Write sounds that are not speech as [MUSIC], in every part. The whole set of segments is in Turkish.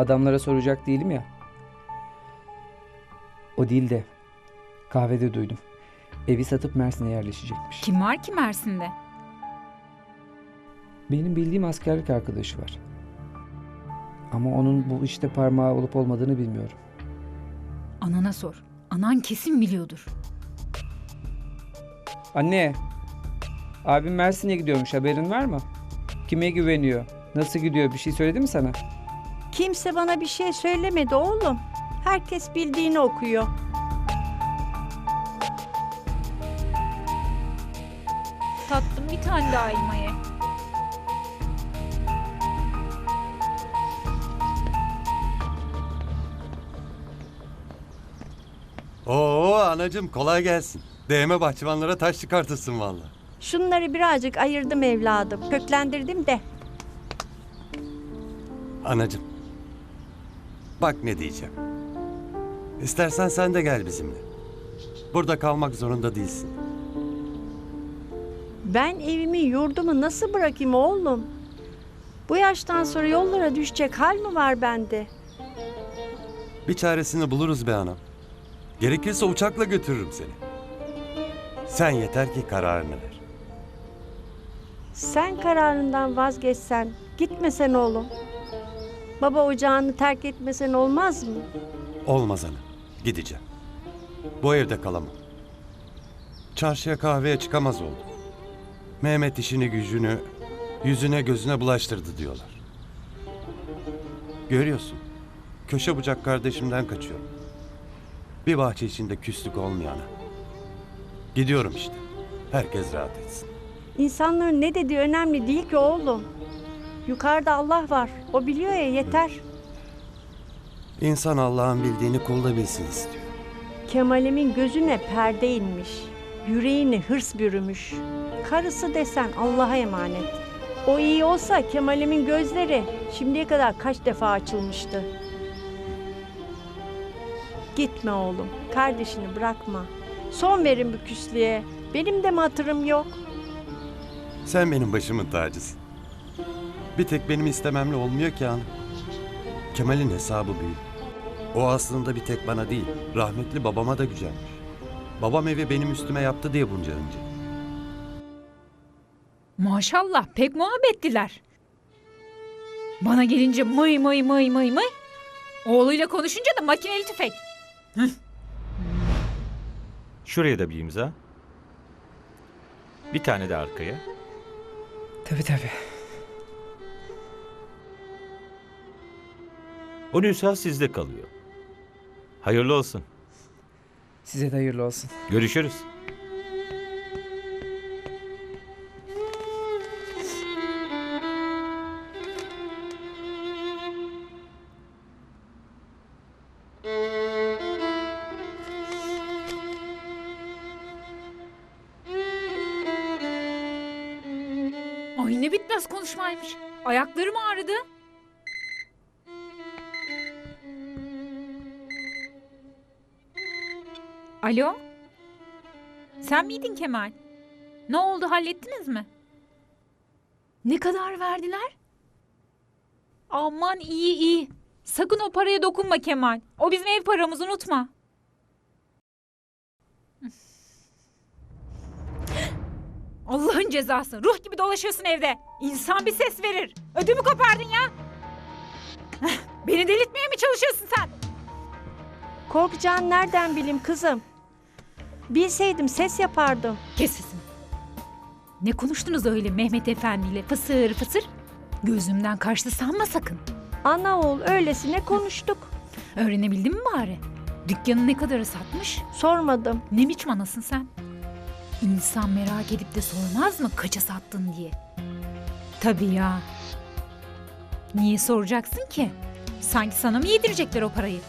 Adamlara soracak değilim ya. O değil de kahvede duydum. Evi satıp Mersin'e yerleşecekmiş. Kim var ki Mersin'de? Benim bildiğim askerlik arkadaşı var. Ama onun bu işte parmağı olup olmadığını bilmiyorum. Anana sor. Anan kesin biliyordur. Anne, abim Mersin'e gidiyormuş haberin var mı? Kime güveniyor? Nasıl gidiyor bir şey söyledi mi sana? Kimse bana bir şey söylemedi oğlum. Herkes bildiğini okuyor. Tattım bir tane daha elmayı. Oo anacım kolay gelsin. DM bahçıvanlara taş çıkartırsın valla. Şunları birazcık ayırdım evladım. Köklendirdim de. Anacım. Bak ne diyeceğim. İstersen sen de gel bizimle. Burada kalmak zorunda değilsin. Ben evimi yurdumu nasıl bırakayım oğlum? Bu yaştan sonra yollara düşecek hal mi var bende? Bir çaresini buluruz be anam. Gerekirse uçakla götürürüm seni. Sen yeter ki kararını ver. Sen kararından vazgeçsen, gitmesen oğlum. Baba ocağını terk etmesen olmaz mı? Olmaz ana. Gideceğim. Bu evde kalamam. Çarşıya kahveye çıkamaz oldu. Mehmet işini gücünü yüzüne gözüne bulaştırdı diyorlar. Görüyorsun. Köşe bucak kardeşimden kaçıyor. Bir bahçe içinde küslük olmayana. Gidiyorum işte. Herkes rahat etsin. İnsanların ne dediği önemli değil ki oğlum. Yukarıda Allah var. O biliyor ya yeter. İnsan Allah'ın bildiğini kul da bilsin istiyor. Kemal'imin gözüne perde inmiş. Yüreğini hırs bürümüş. Karısı desen Allah'a emanet. O iyi olsa Kemal'imin gözleri şimdiye kadar kaç defa açılmıştı. Gitme oğlum. Kardeşini bırakma. Son verin bu küslüğe. Benim de mi hatırım yok? Sen benim başımın tacısın. Bir tek benim istememle olmuyor ki hanım. Kemal'in hesabı büyük. O aslında bir tek bana değil, rahmetli babama da gücenmiş. Babam evi benim üstüme yaptı diye bunca önce. Maşallah pek muhabbetliler. Bana gelince mıy mıy mıy mıy mıy. Oğluyla konuşunca da makineli tüfek. Şuraya da bir imza. Bir tane de arkaya. Tabii tabii. O nüsha sizde kalıyor. Hayırlı olsun. Size de hayırlı olsun. Görüşürüz. Ay ne bitmez konuşmaymış. Ayaklarım ağrıdı. Alo? Sen miydin Kemal? Ne oldu hallettiniz mi? Ne kadar verdiler? Aman iyi iyi. Sakın o paraya dokunma Kemal. O bizim ev paramız unutma. [LAUGHS] Allah'ın cezası. Ruh gibi dolaşıyorsun evde. İnsan bir ses verir. Ödümü kopardın ya. Beni delirtmeye mi çalışıyorsun sen? Korkacağını nereden bileyim kızım? Bilseydim ses yapardım. Kes sesini. Ne konuştunuz öyle Mehmet Efendi ile fısır fısır? Gözümden kaçtı sanma sakın. Ana oğul öylesine konuştuk. Öğrenebildin mi bari? Dükkanı ne kadara satmış? Sormadım. Ne biçim anasın sen? İnsan merak edip de sormaz mı kaça sattın diye? Tabii ya. Niye soracaksın ki? Sanki sana mı yedirecekler o parayı?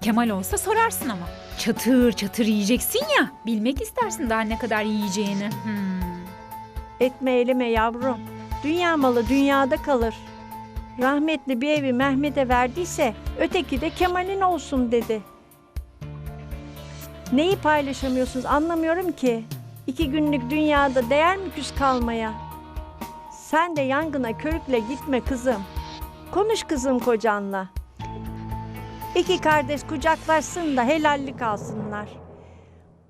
Kemal olsa sorarsın ama. Çatır çatır yiyeceksin ya. Bilmek istersin daha ne kadar yiyeceğini. Hmm. Etme eleme yavrum. Dünya malı dünyada kalır. Rahmetli bir evi Mehmet'e verdiyse öteki de Kemal'in olsun dedi. Neyi paylaşamıyorsunuz anlamıyorum ki. İki günlük dünyada değer mi küs kalmaya? Sen de yangına körükle gitme kızım. Konuş kızım kocanla. İki kardeş kucaklaşsın da helallik alsınlar.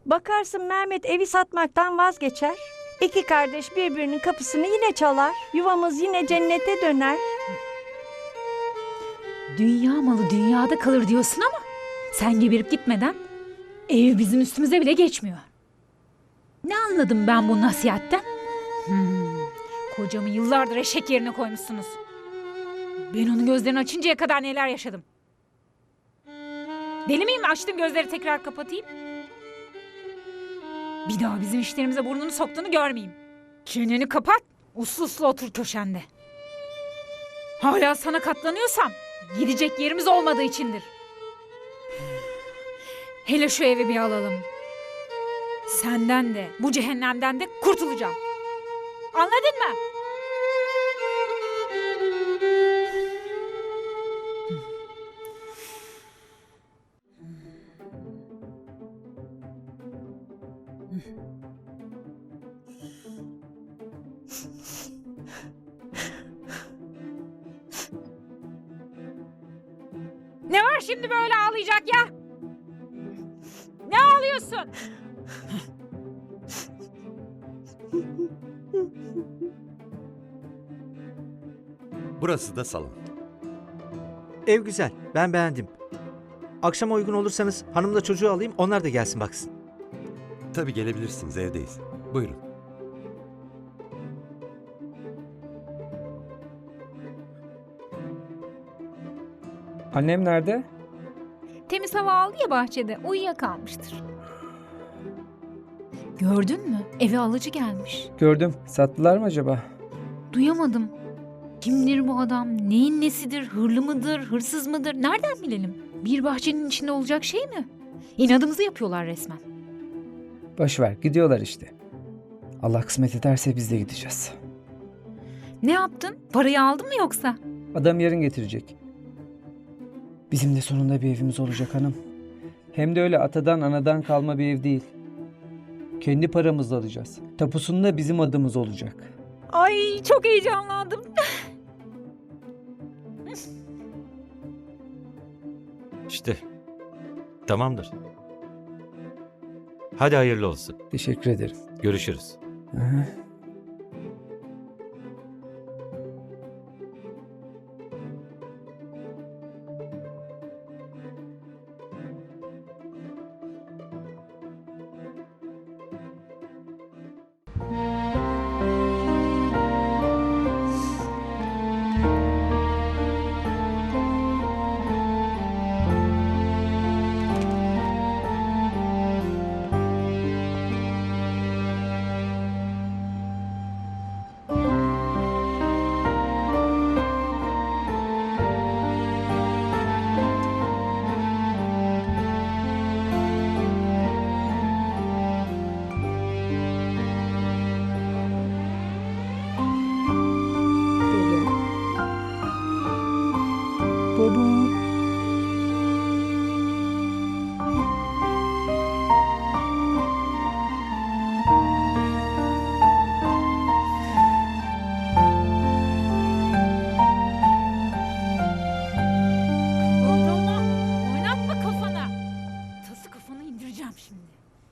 Bakarsın Mehmet evi satmaktan vazgeçer. İki kardeş birbirinin kapısını yine çalar. Yuvamız yine cennete döner. Dünya malı dünyada kalır diyorsun ama sen geberip gitmeden ev bizim üstümüze bile geçmiyor. Ne anladım ben bu nasihatten? Hmm, kocamı yıllardır eşek yerine koymuşsunuz. Ben onun gözlerini açıncaya kadar neler yaşadım. Deli miyim açtım gözleri tekrar kapatayım? Bir daha bizim işlerimize burnunu soktuğunu görmeyeyim. Çeneni kapat, uslu uslu otur köşende. Hala sana katlanıyorsam gidecek yerimiz olmadığı içindir. Hele şu evi bir alalım. Senden de bu cehennemden de kurtulacağım. Anladın mı? Burası da salon. Ev güzel. Ben beğendim. Akşama uygun olursanız hanımla çocuğu alayım onlar da gelsin baksın. Tabii gelebilirsiniz evdeyiz. Buyurun. Annem nerede? Temiz hava aldı ya bahçede uyuyakalmıştır. Gördün mü? Eve alıcı gelmiş. Gördüm. Sattılar mı acaba? Duyamadım. Kimdir bu adam? Neyin nesidir? Hırlı mıdır? Hırsız mıdır? Nereden bilelim? Bir bahçenin içinde olacak şey mi? İnadımızı yapıyorlar resmen. Boş ver. Gidiyorlar işte. Allah kısmet ederse biz de gideceğiz. Ne yaptın? Parayı aldın mı yoksa? Adam yarın getirecek. Bizim de sonunda bir evimiz olacak hanım. Hem de öyle atadan anadan kalma bir ev değil. Kendi paramızla alacağız. Tapusunda bizim adımız olacak. Ay çok heyecanlandım. İşte. Tamamdır. Hadi hayırlı olsun. Teşekkür ederim. Görüşürüz. Aha.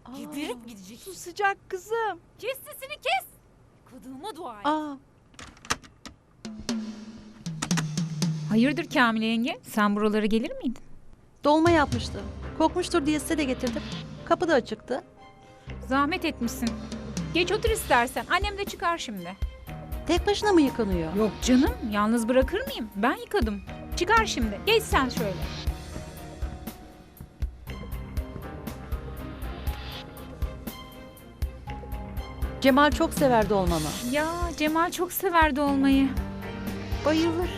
Şimdi. Geberip gideceksin. Sıcak kızım. Kes sesini kes. Kadığıma dua et. Aa, Hayırdır Kamile yenge? Sen buralara gelir miydin? dolma yapmıştı. Kokmuştur diye size de getirdim. Kapı da açıktı. Zahmet etmişsin. Geç otur istersen. Annem de çıkar şimdi. Tek başına mı yıkanıyor? Yok canım. Yalnız bırakır mıyım? Ben yıkadım. Çıkar şimdi. Geç sen şöyle. Cemal çok sever dolmamı. Ya Cemal çok severdi olmayı. Bayılır.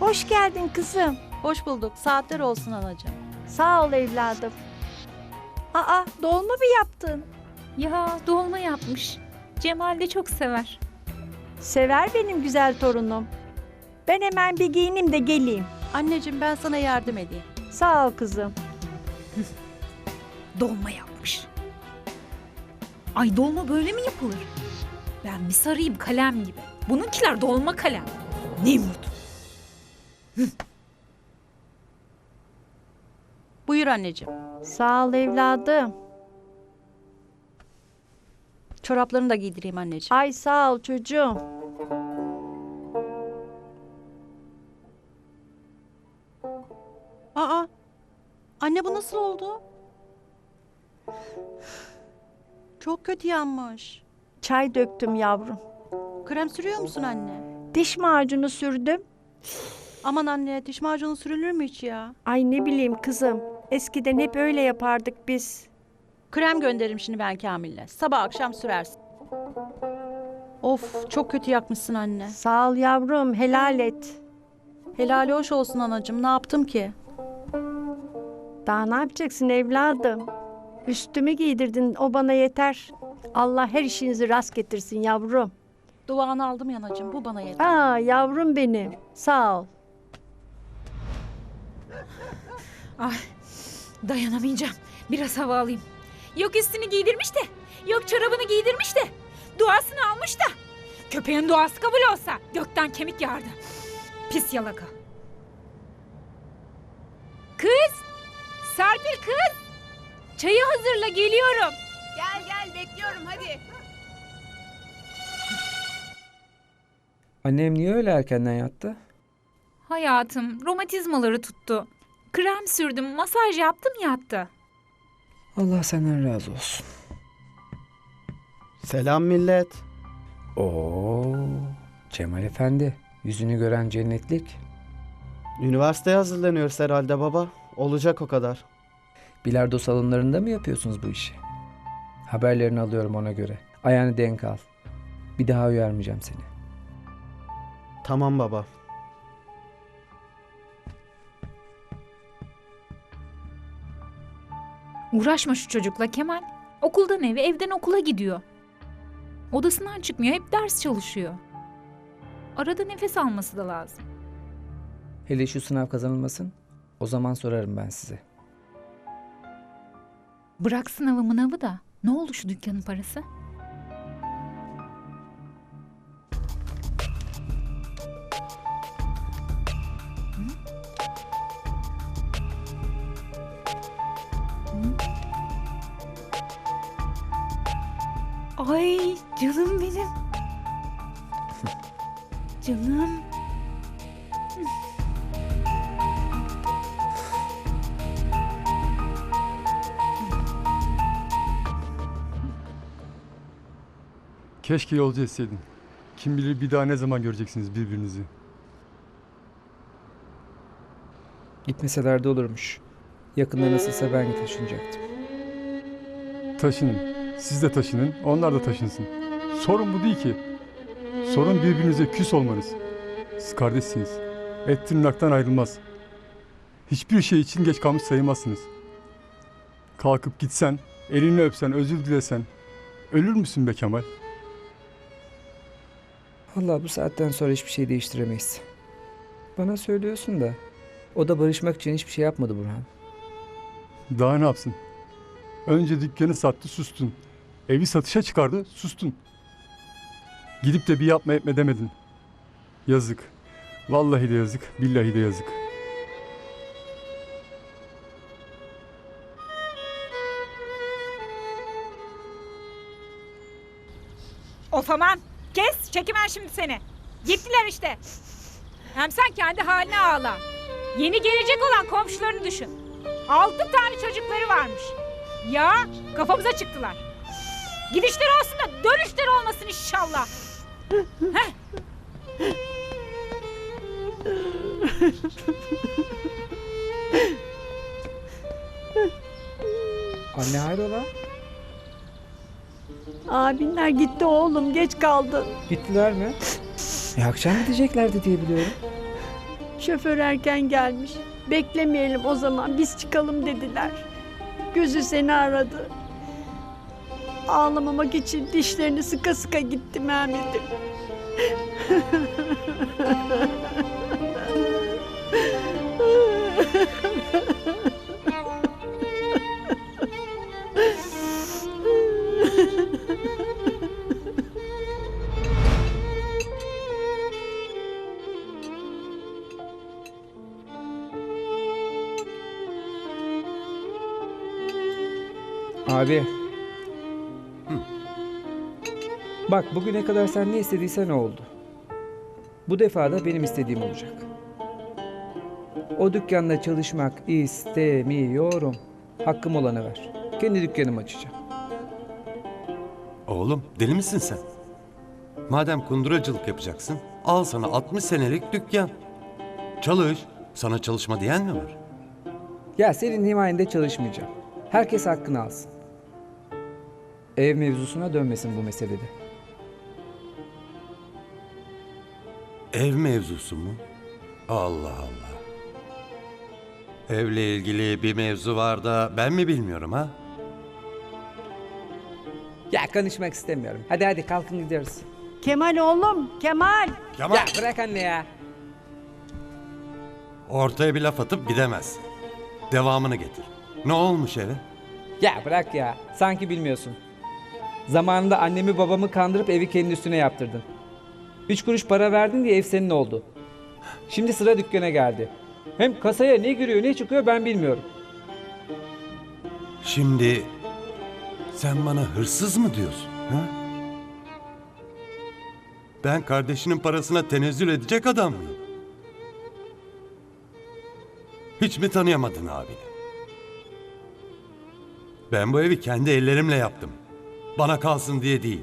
Hoş geldin kızım. Hoş bulduk. Saatler olsun anacığım. Sağ ol evladım. Aa dolma mı yaptın? Ya dolma yapmış. Cemal de çok sever. Sever benim güzel torunum. Ben hemen bir giyinim de geleyim. Anneciğim ben sana yardım edeyim. Sağ ol kızım. [LAUGHS] Dolma yapmış. Ay dolma böyle mi yapılır? Ben bir sarayım kalem gibi. Bununkiler dolma kalem. Nemrut. [LAUGHS] Buyur anneciğim. Sağ ol evladım. Çoraplarını da giydireyim anneciğim. Ay sağ ol çocuğum. Aa. Anne bu nasıl oldu? Çok kötü yanmış. Çay döktüm yavrum. Krem sürüyor musun anne? Diş macunu sürdüm. Aman anne diş macunu sürülür mü hiç ya? Ay ne bileyim kızım. Eskiden hep öyle yapardık biz. Krem gönderirim şimdi ben Kamil'le. Sabah akşam sürersin. Of çok kötü yakmışsın anne. Sağ ol yavrum helal et. Helali hoş olsun anacığım ne yaptım ki? Daha ne yapacaksın evladım? Üstümü giydirdin o bana yeter. Allah her işinizi rast getirsin yavrum. Duanı aldım yanacığım bu bana yeter. Aa yavrum benim. Sağ ol. Ay dayanamayacağım. Biraz hava alayım. Yok üstünü giydirmiş de. Yok çorabını giydirmiş de. Duasını almış da. Köpeğin duası kabul olsa gökten kemik yağardı. Pis yalaka. Kız! Serpil kız! Çayı hazırla geliyorum. Gel gel bekliyorum hadi. Annem niye öyle erkenden yattı? Hayatım romatizmaları tuttu. Krem sürdüm, masaj yaptım yattı. Allah senden razı olsun. Selam millet. Oo, Cemal Efendi. Yüzünü gören cennetlik. Üniversiteye hazırlanıyoruz herhalde baba. Olacak o kadar. Bilardo salonlarında mı yapıyorsunuz bu işi? Haberlerini alıyorum ona göre. Ayağını denk al. Bir daha uyarmayacağım seni. Tamam baba. Uğraşma şu çocukla Kemal. Okuldan eve, evden okula gidiyor. Odasından çıkmıyor, hep ders çalışıyor. Arada nefes alması da lazım. Hele şu sınav kazanılmasın. O zaman sorarım ben size. Bırak sınavı mınavı da. Ne oldu şu dükkanın parası? Ay canım benim. [LAUGHS] canım. Keşke yolcu etseydin. Kim bilir bir daha ne zaman göreceksiniz birbirinizi. Gitmeseler de olurmuş. Yakında nasılsa ben taşınacaktım. Taşının. Siz de taşının, onlar da taşınsın. Sorun bu değil ki. Sorun birbirinize küs olmanız. Siz kardeşsiniz. Et tırnaktan ayrılmaz. Hiçbir şey için geç kalmış sayılmazsınız. Kalkıp gitsen, elini öpsen, özür dilesen. Ölür müsün be Kemal? Vallahi bu saatten sonra hiçbir şey değiştiremeyiz. Bana söylüyorsun da o da barışmak için hiçbir şey yapmadı Burhan. Daha ne yapsın? Önce dükkanı sattı sustun. Evi satışa çıkardı sustun. Gidip de bir yapma etme demedin. Yazık. Vallahi de yazık. Billahi de yazık. Of aman kes çekiver şimdi seni. Gittiler işte. Hem sen kendi haline ağla. Yeni gelecek olan komşularını düşün. Altı tane çocukları varmış. Ya kafamıza çıktılar. Gidişleri olsun da dönüşleri olmasın inşallah. Heh. Anne hayrola? Abinler gitti oğlum geç kaldın. Gittiler mi? [LAUGHS] E akşam gideceklerdi diye biliyorum. Şoför erken gelmiş. Beklemeyelim o zaman biz çıkalım dediler. Gözü seni aradı. Ağlamamak için dişlerini sıka sıka gitti Mehmet'im. [LAUGHS] Bak bugüne kadar sen ne istediysen o oldu. Bu defa da benim istediğim olacak. O dükkanda çalışmak istemiyorum. Hakkım olanı ver. Kendi dükkanımı açacağım. Oğlum deli misin sen? Madem kunduracılık yapacaksın, al sana 60 senelik dükkan. Çalış. Sana çalışma diyen mi var? Ya senin himayende çalışmayacağım. Herkes hakkını alsın. Ev mevzusuna dönmesin bu meselede. Ev mevzusu mu? Allah Allah. Evle ilgili bir mevzu var da ben mi bilmiyorum ha? Ya konuşmak istemiyorum. Hadi hadi kalkın gidiyoruz. Kemal oğlum, Kemal. Kemal Ya bırak anne ya. ortaya bir laf atıp gidemez. Devamını getir. Ne olmuş eve? Ya bırak ya. Sanki bilmiyorsun. Zamanında annemi babamı kandırıp evi kendi üstüne yaptırdın. Üç kuruş para verdin diye ev senin oldu. Şimdi sıra dükkana geldi. Hem kasaya ne giriyor ne çıkıyor ben bilmiyorum. Şimdi sen bana hırsız mı diyorsun? Ha? Ben kardeşinin parasına tenezzül edecek adam mıyım? Hiç mi tanıyamadın abini? Ben bu evi kendi ellerimle yaptım. Bana kalsın diye değil.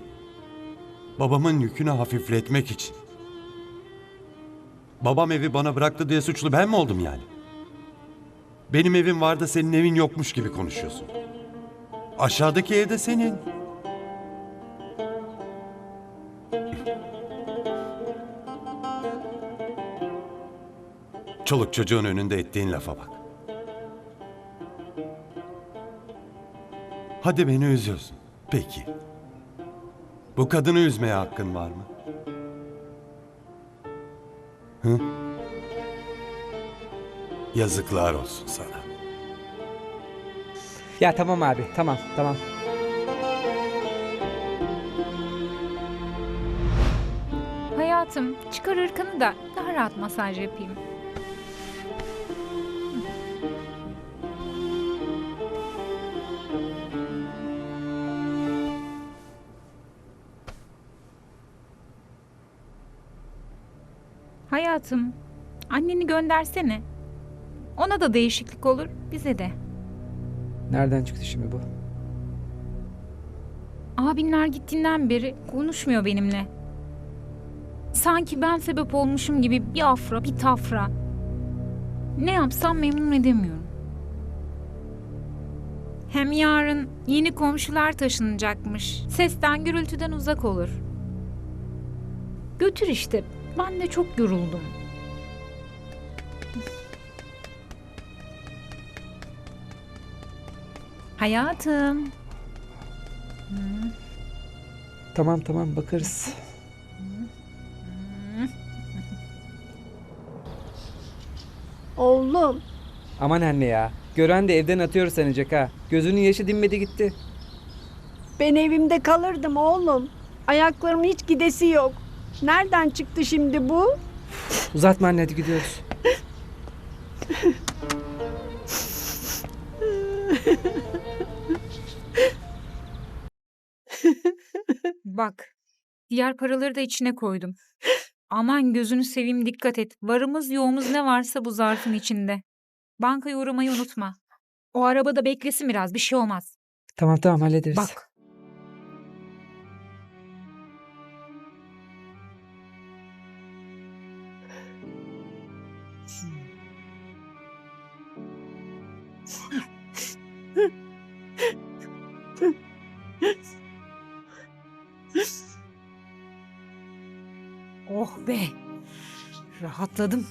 Babamın yükünü hafifletmek için. Babam evi bana bıraktı diye suçlu ben mi oldum yani? Benim evim var da senin evin yokmuş gibi konuşuyorsun. Aşağıdaki ev de senin. [LAUGHS] Çoluk çocuğun önünde ettiğin lafa bak. Hadi beni üzüyorsun. Peki. Bu kadını üzmeye hakkın var mı? Hı? Yazıklar olsun sana. Ya tamam abi tamam tamam. Hayatım çıkar ırkanı da daha rahat masaj yapayım. Hayatım, anneni göndersene. Ona da değişiklik olur, bize de. Nereden çıktı şimdi bu? Abinler gittiğinden beri konuşmuyor benimle. Sanki ben sebep olmuşum gibi bir afra, bir tafra. Ne yapsam memnun edemiyorum. Hem yarın yeni komşular taşınacakmış. Sesten gürültüden uzak olur. Götür işte. Ben de çok yoruldum. Hayatım. Tamam tamam bakarız. Oğlum, Aman anne ya. Gören de evden atıyor sanacak ha. Gözünün yaşı dinmedi gitti. ben evimde kalırdım oğlum. Ayaklarım hiç gidesi yok. Nereden çıktı şimdi bu? Uzatma anne hadi gidiyoruz. Bak, diğer paraları da içine koydum. Aman gözünü seveyim dikkat et. Varımız yoğumuz ne varsa bu zarfın içinde. Bankaya uğramayı unutma. O arabada beklesin biraz bir şey olmaz. Tamam tamam hallederiz. Bak. Rahatladım.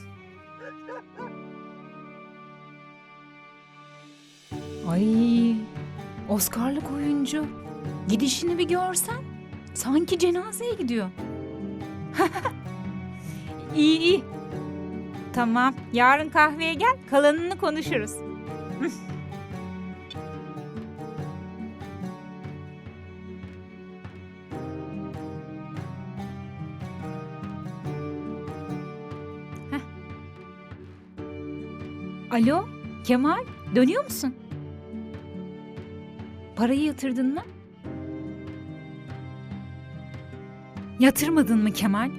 Ay, Oscar'lık oyuncu. Gidişini bir görsen sanki cenazeye gidiyor. [LAUGHS] iyi iyi. Tamam, yarın kahveye gel, kalanını konuşuruz. [LAUGHS] Alo, Kemal, dönüyor musun? Parayı yatırdın mı? Yatırmadın mı Kemal?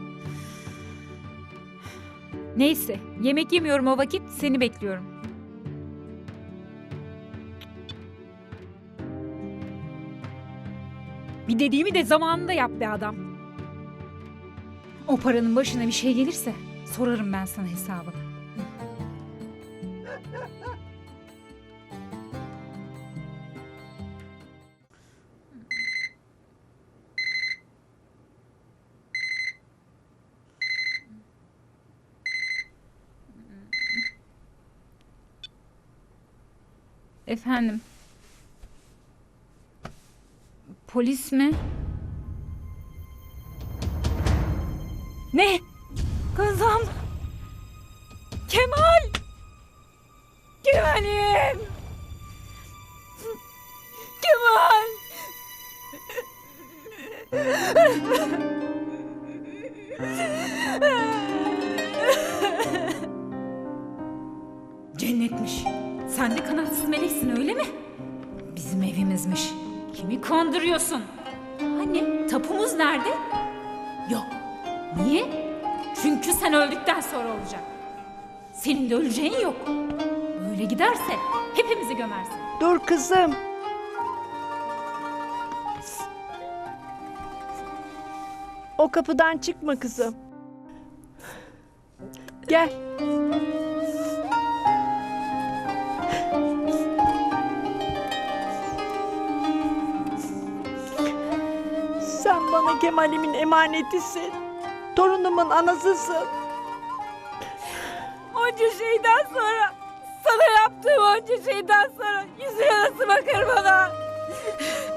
Neyse, yemek yemiyorum o vakit, seni bekliyorum. Bir dediğimi de zamanında yap be adam. O paranın başına bir şey gelirse sorarım ben sana hesabını. Efendim. Polis mi? Ne? Giderse hepimizi gömersin. Dur kızım. O kapıdan çıkma kızım. Gel. Sen bana Kemal'imin emanetisin. Torunumun anasısın. Onca şeyden sonra, sana yaptığım onca şeyden sonra yüzüne nasıl bakar bana?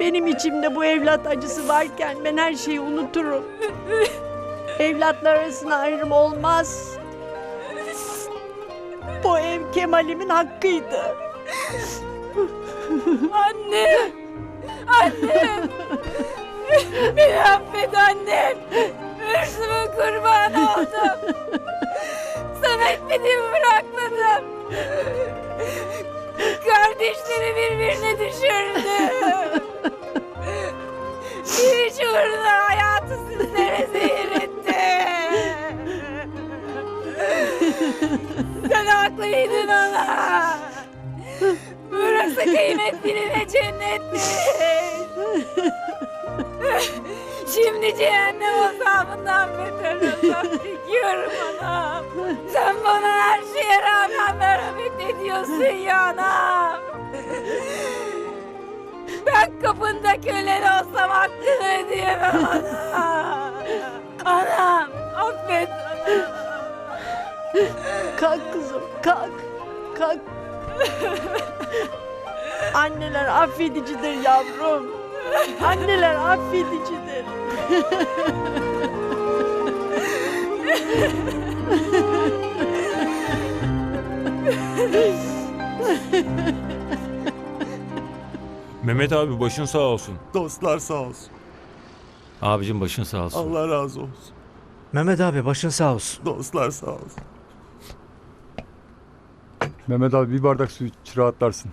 Benim içimde bu evlat acısı varken ben her şeyi unuturum. Evlatlar arasında ayrım olmaz. Bu ev Kemal'imin hakkıydı. Anne! Annem! Beni affet annem! Hırsımın kurbanı oldum. Etmediğimi bırakmadım. Kardeşleri birbirine düşürdüm. Bir iş uğruna hayatı sizlere zehir etti. Sen haklıydın ana. Burası kıymet biline cennetmiş. Şimdi cehennem azabından beter azap çekiyorum anam. Sen bana her şeye rağmen merhamet ediyorsun ya anam. Ben kapında kölen olsam hakkını ödeyemem anam. Anam affet anam. Kalk kızım, kalk. Kalk. Anneler affedicidir yavrum. Anneler affedicidir. Mehmet abi başın sağ olsun. Dostlar sağ olsun. Abicim başın sağ olsun. Allah razı olsun. Mehmet abi başın sağ olsun. Dostlar sağ olsun. Mehmet abi bir bardak su iç rahatlarsın.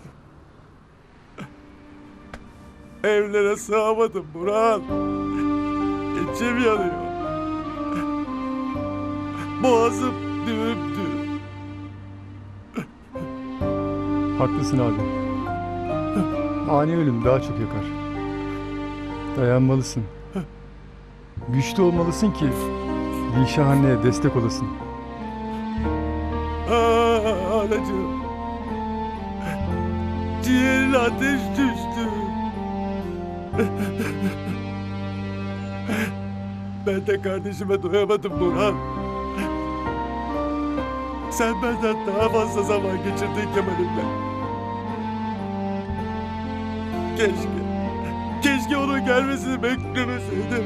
Evlere sığamadım Burhan. İçim yanıyor. Boğazım düğüm düğüm. Haklısın abi. Ani ölüm daha çok yakar. Dayanmalısın. Güçlü olmalısın ki Dilşah anneye destek olasın. Aa, anacığım. Ciğerine ateş düştü. Ben de kardeşime doyamadım Burhan. Sen benden daha fazla zaman geçirdin Kemal'imle. Keşke, keşke onun gelmesini beklemeseydim.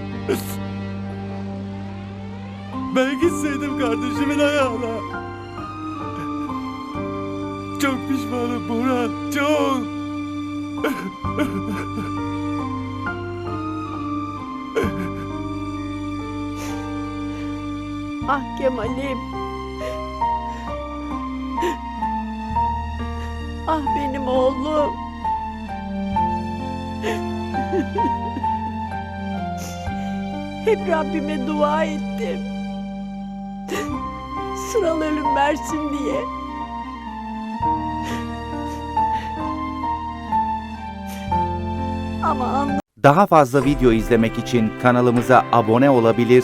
Ben gitseydim kardeşimin ayağına. Çok pişmanım Burhan, çok. Ah Kemal'im. Ah benim oğlum. Hep Rabbime dua ettim. Sıralı ölüm versin diye. Ama anla Daha fazla video izlemek için kanalımıza abone olabilir,